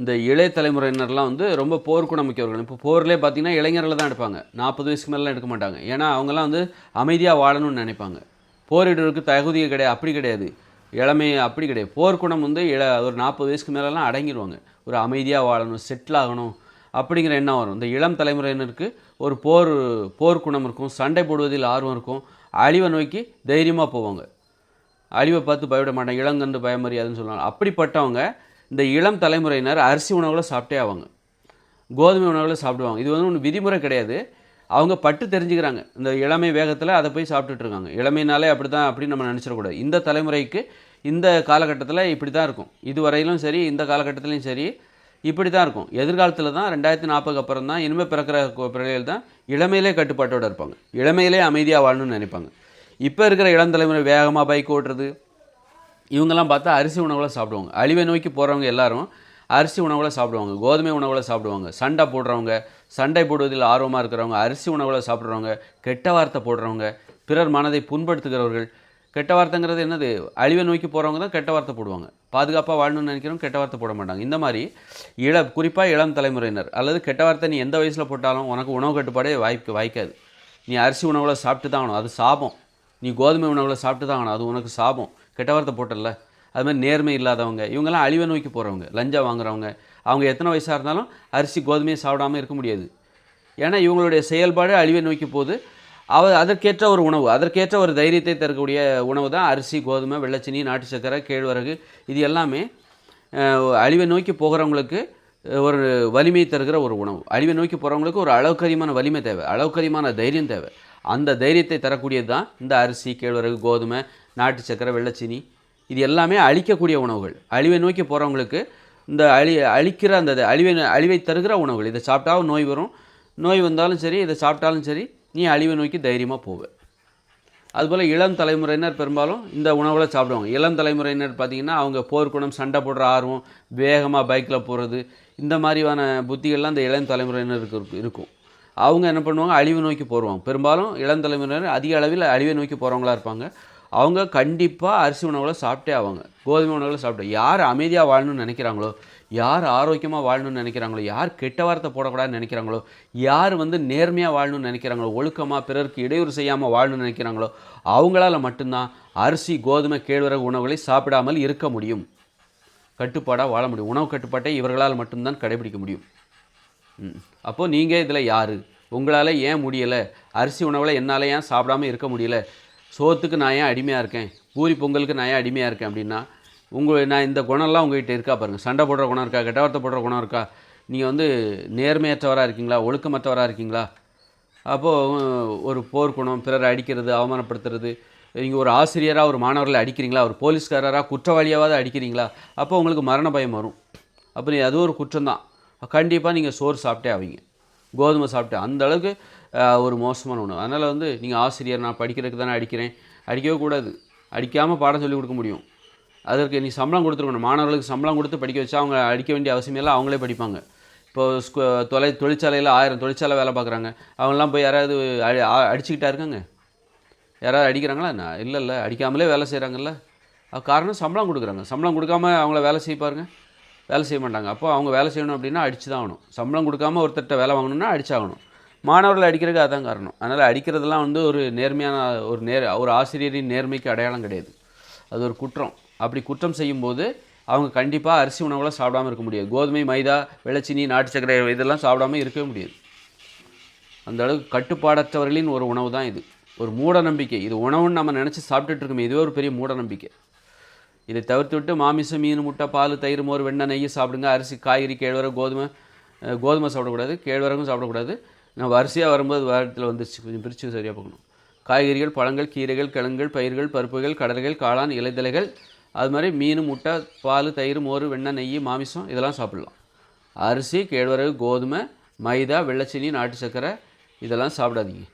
இந்த இளைய தலைமுறையினர்லாம் வந்து ரொம்ப போர்க்குணமிக்கவர்கள் இப்போ போர்லேயே பார்த்தீங்கன்னா இளைஞர்களை தான் எடுப்பாங்க. நாற்பது வயசுக்கு மேலாம் எடுக்க மாட்டாங்க. ஏன்னா அவங்கெல்லாம் வந்து அமைதியாக வாழணும்னு நினைப்பாங்க. போரிடுவதற்கு தகுதியே கிடையாது அப்படி கிடையாது. இளமை அப்படி கிடையாது. போர்க்குணம் வந்து இள ஒரு நாற்பது வயசுக்கு மேலெலாம் அடங்கிடுவாங்க ஒரு அமைதியாக வாழணும் செட்டில் ஆகணும் அப்படிங்கிற எண்ணம் வரும். இந்த இளம் தலைமுறையினருக்கு ஒரு போர் போர்க்குணம் இருக்கும் சண்டை போடுவதில் ஆர்வம் இருக்கும். அழிவை நோக்கி தைரியமாக போவாங்க. அழிவை பார்த்து பயப்பட மாட்டாங்க. இளங்கன்று பயமரியாதுன்னு சொல்லுவாங்க. அப்படிப்பட்டவங்க இந்த இளம் தலைமுறையினர் அரிசி உணவுகளை சாப்பிட்டே ஆவாங்க கோதுமை உணவுகளை சாப்பிடுவாங்க. இது வந்து ஒன்று விதிமுறை கிடையாது. அவங்க பட்டு தெரிஞ்சுக்கிறாங்க. இந்த இளமை வேகத்தில் அதை போய் சாப்பிட்டுட்ருக்காங்க இளமைனாலே அப்படி தான் அப்படின்னு நம்ம நினச்சிடக்கூடாது இந்த தலைமுறைக்கு இந்த காலகட்டத்தில் இப்படி தான் இருக்கும். இதுவரையிலும் சரி இந்த காலகட்டத்திலையும் சரி இப்படி தான் இருக்கும். எதிர்காலத்தில் தான் ரெண்டாயிரத்தி நாற்பதுக்கு அப்புறம் தான் இனிமேல் பிறக்கிற கு- பிள்ளைகள் தான் இளமையிலே கட்டுப்பாட்டோடு இருப்பாங்க. இளமையிலே அமைதியாக வாழணும்னு நினைப்பாங்க. இப்போ இருக்கிற இளம் தலைமுறை வேகமாக பைக் ஓட்டுறது இவங்கெல்லாம் பார்த்தா அரிசி உணவுகளை சாப்பிடுவாங்க. அழிவை நோக்கி போகிறவங்க எல்லாரும் அரிசி உணவுகளை சாப்பிடுவாங்க. கோதுமை உணவுகளை சாப்பிடுவாங்க. சண்டை போடுறவங்க சண்டை போடுவதில் ஆர்வமாக இருக்கிறவங்க அரிசி உணவுகளை சாப்பிட்றவங்க கெட்ட வார்த்தை போடுறவங்க பிறர் மனதை புண்படுத்துகிறவர்கள். கெட்ட வார்த்தைங்கிறது என்னது? அழிவை நோக்கி போகிறவங்க தான் கெட்ட வார்த்தை போடுவாங்க. பாதுகாப்பாக வாழணும்னு நினைக்கிறவங்க கெட்ட வார்த்தை போட மாட்டாங்க. இந்த மாதிரி இள குறிப்பாக இளம் தலைமுறையினர். அல்லது கெட்ட வார்த்தை நீ எந்த வயசில் போட்டாலும் உனக்கு உணவு கட்டுப்பாடே வாய்ப்பு வாய்க்காது. நீ அரிசி உணவுகளை சாப்பிட்டு தான் ஆகணும். அது சாபம். நீ கோதுமை உணவுகளை சாப்பிட்டு தான் ஆகணும். அது உனக்கு சாபம். கெட்ட வார்த்தை போட்டல அது மாதிரி நேர்மை இல்லாதவங்க இவங்கெல்லாம் அழிவை நோக்கி போகிறவங்க லஞ்சம் வாங்குறவங்க அவங்க எத்தனை வயசாக இருந்தாலும் அரிசி கோதுமையை சாப்பிடாம இருக்க முடியாது. ஏன்னா இவங்களுடைய செயல்பாடு அழிவை நோக்கி போகுது. அவ அதற்கேற்ற ஒரு உணவு அதற்கேற்ற ஒரு தைரியத்தை தரக்கூடிய உணவு தான் அரிசி கோதுமை வெள்ளச்சினி நாட்டு சக்கரை கேழ்வரகு இது எல்லாமே அழிவை நோக்கி போகிறவங்களுக்கு ஒரு வலிமை தருகிற ஒரு உணவு. அழிவை நோக்கி போகிறவங்களுக்கு ஒரு அளவுக்கு அதிகமான வலிமை தேவை. அளவுக்கு அதிகமான தைரியம் தேவை. அந்த தைரியத்தை தரக்கூடியது தான் இந்த அரிசி கேழ்வரகு கோதுமை நாட்டு சக்கரை வெள்ளச்சினி. இது எல்லாமே அழிக்கக்கூடிய உணவுகள். அழிவை நோக்கி போகிறவங்களுக்கு இந்த அழி அழிக்கிற அந்த அழிவை அழிவை தருகிற உணவுகள். இதை சாப்பிட்டா நோய் வரும். நோய் வந்தாலும் சரி இதை சாப்பிட்டாலும் சரி நீ அழிவை நோக்கி தைரியமாக போவ. அதுபோல் இளம் தலைமுறையினர் பெரும்பாலும் இந்த உணவுகளை சாப்பிடுவாங்க. இளம் தலைமுறையினர் பார்த்திங்கன்னா அவங்க போர்க்குணம் சண்டை போடுற ஆர்வம் வேகமாக பைக்கில் போகிறது இந்த மாதிரியான புத்திகள்லாம் இந்த இளம் தலைமுறையினருக்கு இருக்கும். அவங்க என்ன பண்ணுவாங்க? அழிவு நோக்கி போடுவாங்க பெரும்பாலும் இளந்தலைமுறையினர் அதிக அளவில் அழிவை நோக்கி போகிறவங்களா இருப்பாங்க. அவங்க கண்டிப்பாக அரிசி உணவுகளை சாப்பிட்டே ஆவாங்க. கோதுமை உணவுகளை சாப்பிட்டு யார் அமைதியாக வாழணும்னு நினைக்கிறாங்களோ யார் ஆரோக்கியமாக வாழணும்னு நினைக்கிறாங்களோ யார் கெட்ட வார்த்தை போடக்கூடாதுன்னு நினைக்கிறாங்களோ யார் வந்து நேர்மையாக வாழணும்னு நினைக்கிறாங்களோ ஒழுக்கமாக பிறருக்கு இடையூறு செய்யாமல் வாழணும்னு நினைக்கிறாங்களோ அவங்களால மட்டும்தான் அரிசி கோதுமை கேழ்வரகு உணவுகளை சாப்பிடாமல் இருக்க முடியும். கட்டுப்பாடாக வாழ முடியும். உணவு கட்டுப்பாட்டை இவர்களால் மட்டும்தான் கடைபிடிக்க முடியும். அப்போது நீங்கள் இதில் யார்? உங்களால் ஏன் முடியலை? அரிசி உணவில் என்னால் ஏன் சாப்பிடாம இருக்க முடியல? சோத்துக்கு நான் ஏன் அடிமையாக இருக்கேன்? பூரி பொங்கலுக்கு நான் ஏன் அடிமையாக இருக்கேன் அப்படின்னா உங்கள் நான் இந்த குணம்லாம் உங்கள்கிட்ட இருக்கா பாருங்கள் சண்டை போடுற குணம் இருக்கா? கெட்ட வார்த்தை போடுற குணம் இருக்கா? நீங்கள் வந்து நேர்மையற்றவராக இருக்கீங்களா? ஒழுக்கமற்றவராக இருக்கீங்களா? அப்போது ஒரு போர்க்குணம் பிறரை அடிக்கிறது அவமானப்படுத்துறது நீங்கள் ஒரு ஆசிரியராக ஒரு மாணவர்களை அடிக்கிறீங்களா? ஒரு போலீஸ்காரராக குற்றவாளியாவது அடிக்கிறீங்களா? அப்போ உங்களுக்கு மரண பயம் வரும். அப்போ நீ அது ஒரு குற்றம்தான். கண்டிப்பாக நீங்கள் சோறு சாப்பிட்டே ஆவீங்க. கோதுமை சாப்பிட்டு அந்தளவுக்கு ஒரு மோசமான உணவு. அதனால் வந்து நீங்கள் ஆசிரியர் நான் படிக்கிறதுக்கு தானே அடிக்கிறேன். அடிக்கவே கூடாது. அடிக்காமல் பாடம் சொல்லிக் கொடுக்க முடியும். அதற்கு நீ சம்பளம் கொடுத்துருக்கணும். மாணவர்களுக்கு சம்பளம் கொடுத்து படிக்க வச்சா அவங்க அடிக்க வேண்டிய அவசியம் இல்லை அவங்களே படிப்பாங்க. இப்போ ஸ்கூ தொலை தொழிற்சாலையில் ஆயிரம் தொழிற்சாலை வேலை பார்க்குறாங்க. அவங்கெல்லாம் போய் யாராவது அடி அடிச்சுக்கிட்டா இருக்காங்க? யாராவது அடிக்கிறாங்களா என்ன? இல்லை இல்லை. அடிக்காமலே வேலை செய்கிறாங்கல்ல காரணம் சம்பளம் கொடுக்குறாங்க. சம்பளம் கொடுக்காம அவங்கள வேலை செய்ய பாருங்க. வேலை செய்ய மாட்டாங்க. அப்போ அவங்க வேலை செய்யணும் அப்படின்னா அடிச்சு தான் ஆகணும் சம்பளம் கொடுக்காம ஒருத்தர்கிட்ட வேலை வாங்கணும்னா அடிச்சாகணும். மாணவர்கள் அடிக்கிறதுக்கு அதான் காரணம். அதனால் அடிக்கிறதெல்லாம் வந்து ஒரு நேர்மையான ஒரு நேர் ஒரு ஆசிரியரின் நேர்மைக்கு அடையாளம் கிடையாது. அது ஒரு குற்றம். அப்படி குற்றம் செய்யும்போது அவங்க கண்டிப்பாக அரிசி உணவுகளை சாப்பிடாம இருக்க முடியாது. கோதுமை மைதா வெள்ளச்சீனி நாட்டு சர்க்கரை இதெல்லாம் சாப்பிடாம இருக்கவே முடியாது. அந்த அளவுக்கு கட்டுப்பாடற்றவர்களின் ஒரு உணவு தான் இது. ஒரு மூட நம்பிக்கை இது உணவுன்னு நம்ம நினச்சி சாப்பிட்டுட்டு இருக்கோமே இதுவே ஒரு பெரிய மூட நம்பிக்கை இதை தவிர்த்து விட்டு மாமிசம் மீன் முட்டை பால் தயிர் மோர் வெண்ணெய் நெய் சாப்பிடுங்க. அரிசி காய்கறி கேழ்வரகு கோதுமை கோதுமை சாப்பிடக்கூடாது கேழ்வரகும் சாப்பிடக்கூடாது. நம்ம வரிசையாக வரும்போது வாரத்தில் வந்துருச்சு. கொஞ்சம் பிரித்து சரியாக பார்க்கணும். காய்கறிகள் பழங்கள் கீரைகள் கிழங்குகள் பயிர்கள் பருப்புகள் கடலைகள் காளான் இலைதலைகள் அது மாதிரி மீன் முட்டை பால் தயிர் மோர் வெண்ணெய் நெய் மாமிசம் இதெல்லாம் சாப்பிடலாம். அரிசி கேழ்வரகு கோதுமை மைதா வெள்ளச்சீனி நாட்டு சர்க்கரை இதெல்லாம் சாப்பிடாதீங்க.